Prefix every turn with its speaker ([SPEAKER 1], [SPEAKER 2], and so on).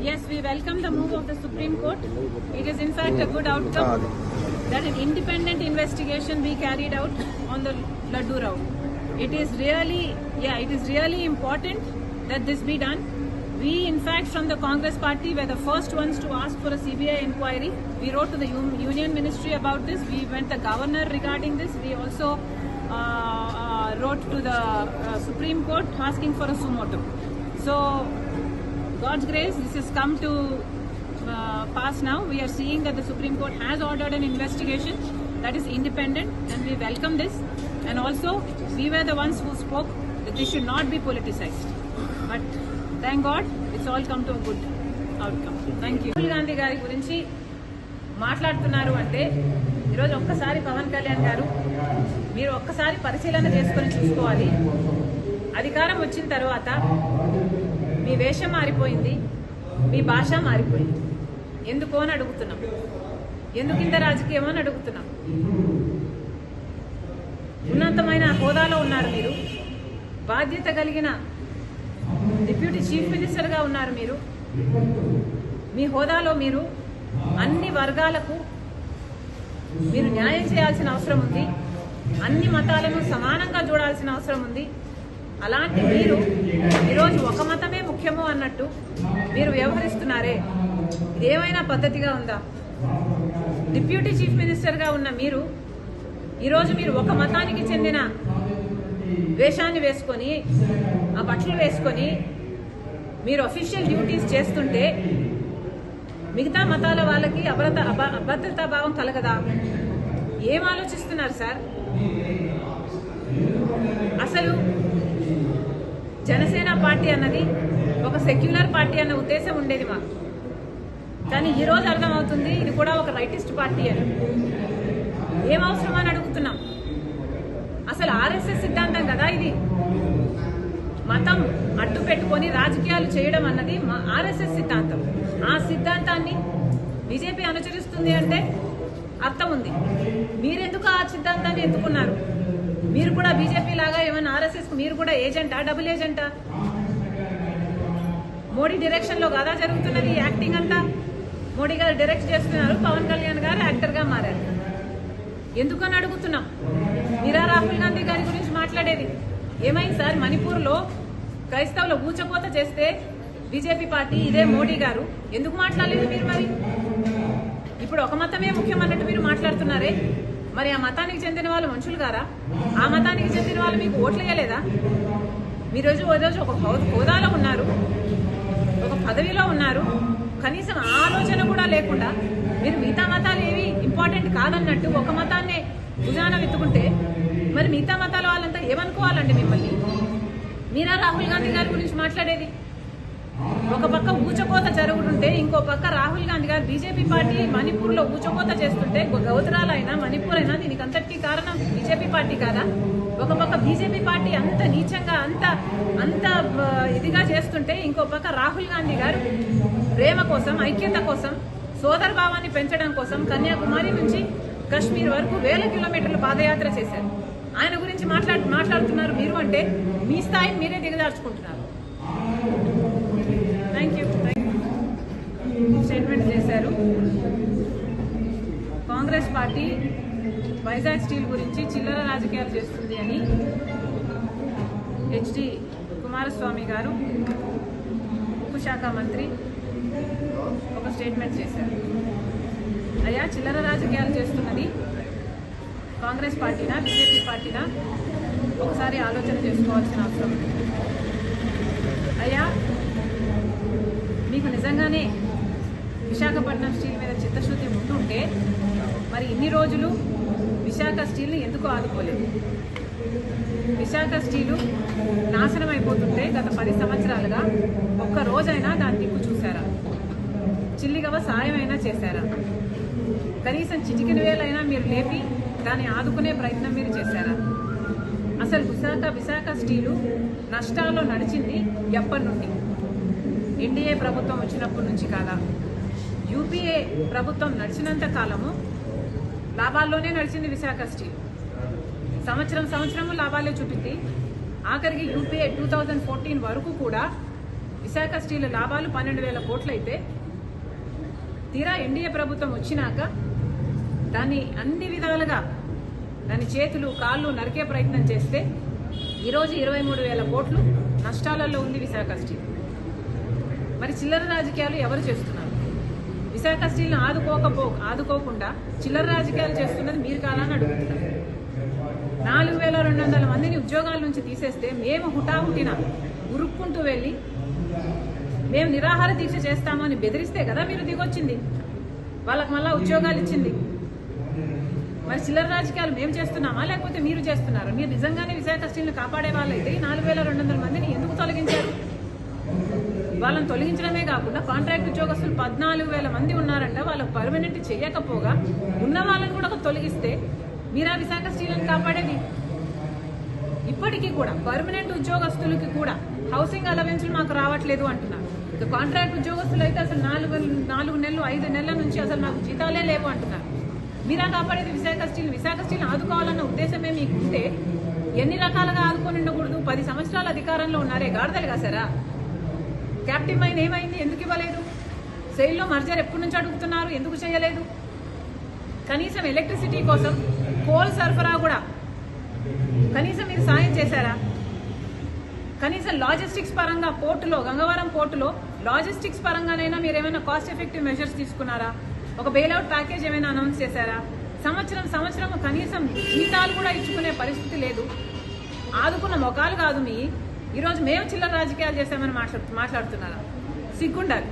[SPEAKER 1] Yes, we welcome the move of the Supreme Court. It is in fact a good outcome that an independent investigation be carried out on the Laddu route. It is really, yeah, it is really important that this be done. We, in fact, from the Congress party were the first ones to ask for a CBI inquiry. We wrote to the Union Ministry about this. We went to the governor regarding this. We also uh, uh, wrote to the uh, Supreme Court asking for a sumotum. So God's grace, this has come to uh, pass now. We are seeing that the Supreme Court has ordered an investigation that is independent, and we welcome this. And also, we were the ones who spoke that this should not be politicized. But thank God, it's all come to a good outcome. Thank you. Rahul Gandhi గారి గురించి మాట్లాడుతున్నారు అంటే ఈరోజు ఒక్కసారి పవన్ కళ్యాణ్ గారు మీరు ఒక్కసారి పరిశీలన చేసుకొని చూసుకోవాలి అధికారం వచ్చిన తర్వాత మీ వేషం మారిపోయింది మీ భాష మారిపోయింది. ఎందుకు అని అడుగుతున్నాం. ఎందుకు ఇంత రాజకీయం అని అడుగుతున్నాం. ఉన్నతమైన హోదాలో ఉన్నారు మీరు. బాధ్యత కలిగిన డిప్యూటీ చీఫ్ మినిస్టర్గా ఉన్నారు మీరు. మీ హోదాలో మీరు అన్ని వర్గాలకు మీరు న్యాయం చేయాల్సిన అవసరం ఉంది. అన్ని మతాలను సమానంగా చూడాల్సిన అవసరం ఉంది. అలాంటి మీరు ఈరోజు ఒక మతమే ముఖ్యము అన్నట్టు మీరు వ్యవహరిస్తున్నారే. ఇదేమైనా పద్ధతిగా ఉందా? డిప్యూటీ చీఫ్ మినిస్టర్గా ఉన్న మీరు ఈరోజు మీరు ఒక మతానికి చెందిన వేషాన్ని వేసుకొని ఆ బట్టలు వేసుకొని మీరు అఫీషియల్ డ్యూటీస్ చేస్తుంటే మిగతా మతాల వాళ్ళకి అభద్రత అభ- అభద్రతా భావం కలగదా? ఏం ఆలోచిస్తున్నారు సార్? అసలు జనసేన పార్టీ అన్నది ఒక సెక్యులర్ పార్టీ అన్న ఉద్దేశం ఉండేది మాకు. కానీ ఈరోజు అర్థమవుతుంది ఇది కూడా ఒక రైటిస్ట్ పార్టీ అని. ఏం అవసరం అని అడుగుతున్నాం. అసలు ఆర్ఎస్ఎస్ సిద్ధాంతం కదా ఇది. మతం అడ్డు పెట్టుకొని రాజకీయాలు చేయడం అన్నది మా ఆర్ఎస్ఎస్ సిద్ధాంతం. ఆ సిద్ధాంతాన్ని బీజేపీ అనుసరిస్తుంది అంటే అర్థం ఉంది. మీరెందుకు ఆ సిద్ధాంతాన్ని ఎత్తుకున్నారు? మీరు కూడా బీజేపీ లాగా ఏమైనా ఆర్ఎస్ఎస్ మీరు కూడా ఏజెంటా డబుల్ ఏజెంటా మోడీ డైరెక్షన్లో జరుగుతున్నది యాక్టింగ్ అంతా? మోడీ గారు డైరెక్ట్ చేస్తున్నారు పవన్ కళ్యాణ్ గారు యాక్టర్గా మారారు. ఎందుకని అడుగుతున్నాం? మీరా రాహుల్ గాంధీ గారి గురించి మాట్లాడేది. ఏమైంది సార్? మణిపూర్లో క్రైస్తవుల ఊచకోత చేస్తే బీజేపీ పార్టీ ఇదే మోడీ గారు. ఎందుకు మాట్లాడలేదు మీరు మరి? ఇప్పుడు ఒక మతమే ముఖ్యం అన్నట్టు మీరు మాట్లాడుతున్నారే. మరి ఆ మతానికి చెందిన వాళ్ళు మనుషులు గారా ఆ మతానికి చెందిన వాళ్ళు మీకు ఓట్లు వేయలేదా? మీ రోజు ఓ రోజు ఒక హోదాలో ఉన్నారు. ఒక పదవిలో ఉన్నారు. కనీసం ఆలోచన కూడా లేకుండా మీరు మిగతా మతాలు ఏవి ఇంపార్టెంట్ కాదన్నట్టు ఒక మతాన్నే భుజాన వెతుకుంటే మరి మిగతా మతాల వాళ్ళంతా ఏమనుకోవాలండి మిమ్మల్ని? మీరా రాహుల్ గాంధీ గారి గురించి మాట్లాడేది? ఒక పక్క ఊచకోత జరుగుతుంటే ఇంకో పక్క రాహుల్ గాంధీ గారు బీజేపీ పార్టీ మణిపూర్లో ఊచకోత చేస్తుంటే గౌతరాలు అయినా మణిపూర్ అయినా దీనికి అంతటికీ కారణం బీజేపీ పార్టీ కాదా? ఒక పక్క బీజేపీ పార్టీ అంత నీచంగా అంత అంత ఇదిగా చేస్తుంటే ఇంకో పక్క రాహుల్ గాంధీ గారు ప్రేమ కోసం ఐక్యత కోసం సోదర భావాన్ని పెంచడం కోసం కన్యాకుమారి నుంచి కశ్మీర్ వరకు వేల కిలోమీటర్లు పాదయాత్ర చేశారు. ఆయన గురించి మాట్లాడు మాట్లాడుతున్నారు మీరు అంటే మీ స్థాయిని మీరే దిగదార్చుకుంటున్నారు స్టేట్మెంట్ చేశారు. కాంగ్రెస్ పార్టీ వైజాగ్ స్టీల్ గురించి చిల్లర రాజకీయాలు చేస్తుంది అని హెచ్డి కుమారస్వామి గారు ఉక్కు శాఖ మంత్రి ఒక స్టేట్మెంట్ చేశారు. అయ్యా చిల్లర రాజకీయాలు చేస్తున్నది కాంగ్రెస్ పార్టీనా బీజేపీ పార్టీనా? ఒకసారి ఆలోచన చేసుకోవాల్సిన అవసరం అయ్యా మీకు నిజంగానే విశాఖపట్నం స్టీల్ మీద చిత్తశుద్ధి ఉంటుంటే మరి ఇన్ని రోజులు విశాఖ స్టీల్ని ఎందుకు ఆదుకోలేదు? విశాఖ స్టీలు నాశనం అయిపోతుంటే గత పది సంవత్సరాలుగా ఒక్క రోజైనా దాని దిక్కు చూసారా చిల్లిగవ సాయమైనా చేశారా? కనీసం చిటికిన వేలైనా మీరు లేపి దాన్ని ఆదుకునే ప్రయత్నం మీరు చేశారా? అసలు విశాఖ విశాఖ స్టీలు నష్టాల్లో నడిచింది ఎప్పటి నుండి? ఎన్డీఏ ప్రభుత్వం వచ్చినప్పటి నుంచి కాదా? యూపీఏ ప్రభుత్వం నడిచినంత కాలము లాభాల్లోనే నడిచింది విశాఖ స్టీల్. సంవత్సరం సంవత్సరము లాభాలే చూపింది. ఆఖరికి యూపీఏ టూ థౌజండ్ ఫోర్టీన్ వరకు కూడా విశాఖ స్టీల్ లాభాలు పన్నెండు వేల కోట్లయితే తీరా ఎన్డీఏ ప్రభుత్వం వచ్చినాక దాన్ని అన్ని విధాలుగా దాని చేతులు కాళ్ళు నరికే ప్రయత్నం చేస్తే ఈరోజు ఇరవై మూడు వేల కోట్లు నష్టాలలో ఉంది విశాఖ స్టీల్. మరి చిల్లర రాజకీయాలు ఎవరు చేస్తున్నారు? విశాఖ స్టీల్ని ఆదుకోకపో ఆదుకోకుండా చిల్లర రాజకీయాలు చేస్తున్నది మీరు కాదని అడుగుతున్నారు. నాలుగు వేల రెండు వందల మందిని ఉద్యోగాల నుంచి తీసేస్తే మేము హుటాహుటిన ఉరుక్కుంటూ వెళ్ళి మేము నిరాహార దీక్ష చేస్తామని బెదిరిస్తే కదా మీరు దిగొచ్చింది? వాళ్ళకి మళ్ళా ఉద్యోగాలు ఇచ్చింది. మరి చిల్లర రాజకీయాలు మేము చేస్తున్నామా లేకపోతే మీరు చేస్తున్నారా? మీరు నిజంగానే విశాఖ స్టీల్ని కాపాడే వాళ్ళైతే ఈ నాలుగు వేల రెండు వందల మందిని ఎందుకు తొలగించారు? వాళ్ళని తొలగించడమే కాకుండా కాంట్రాక్ట్ ఉద్యోగస్తులు పద్నాలుగు వేల మంది ఉన్నారంట వాళ్ళు పర్మనెంట్ చేయకపోగా ఉన్న వాళ్ళని కూడా తొలగిస్తే మీరా విశాఖ స్టీలను కాపాడేది? ఇప్పటికీ కూడా పర్మనెంట్ ఉద్యోగస్తులకి కూడా హౌసింగ్ అలవెన్స్లు మాకు రావట్లేదు అంటున్నారు. ఇక కాంట్రాక్ట్ ఉద్యోగస్తులు అయితే అసలు నాలుగు నాలుగు నెలలు ఐదు నెలల నుంచి అసలు నాకు జీతాలే లేవు అంటున్నారు. మీరా కాపాడేది విశాఖ స్టీల్? విశాఖ స్టీల్ ఆదుకోవాలన్న ఉద్దేశమే మీకు ఉంటే ఎన్ని రకాలుగా ఆదుకొని ఉండకూడదు? పది సంవత్సరాల అధికారంలో ఉన్నారే గాడిదలు కాసారా క్యాప్టివ్ మైన్ ఏమైంది? ఎందుకు ఇవ్వలేదు? సెయిల్లో మర్జర్ ఎప్పటి నుంచి అడుగుతున్నారు? ఎందుకు చేయలేదు? కనీసం ఎలక్ట్రిసిటీ కోసం కోల్ సరఫరా కూడా. కనీసం మీరు సాయం చేశారా? కనీసం లాజిస్టిక్స్ పరంగా పోర్టులో గంగవరం పోర్టులో లాజిస్టిక్స్ పరంగానైనా మీరు ఏమైనా కాస్ట్ ఎఫెక్టివ్ మెజర్స్ తీసుకున్నారా? ఒక బెయిల్అవుట్ ప్యాకేజ్ ఏమైనా అనౌన్స్ చేశారా? సంవత్సరం సంవత్సరం కనీసం జీతాలు కూడా ఇచ్చుకునే పరిస్థితి లేదు. ఆదుకున్న మొఖాలు కాదు మీ. ఈరోజు మేము చిల్లర రాజకీయాలు చేశామని మాట్లాడు మాట్లాడుతున్నారా? సిగ్గుండాలి.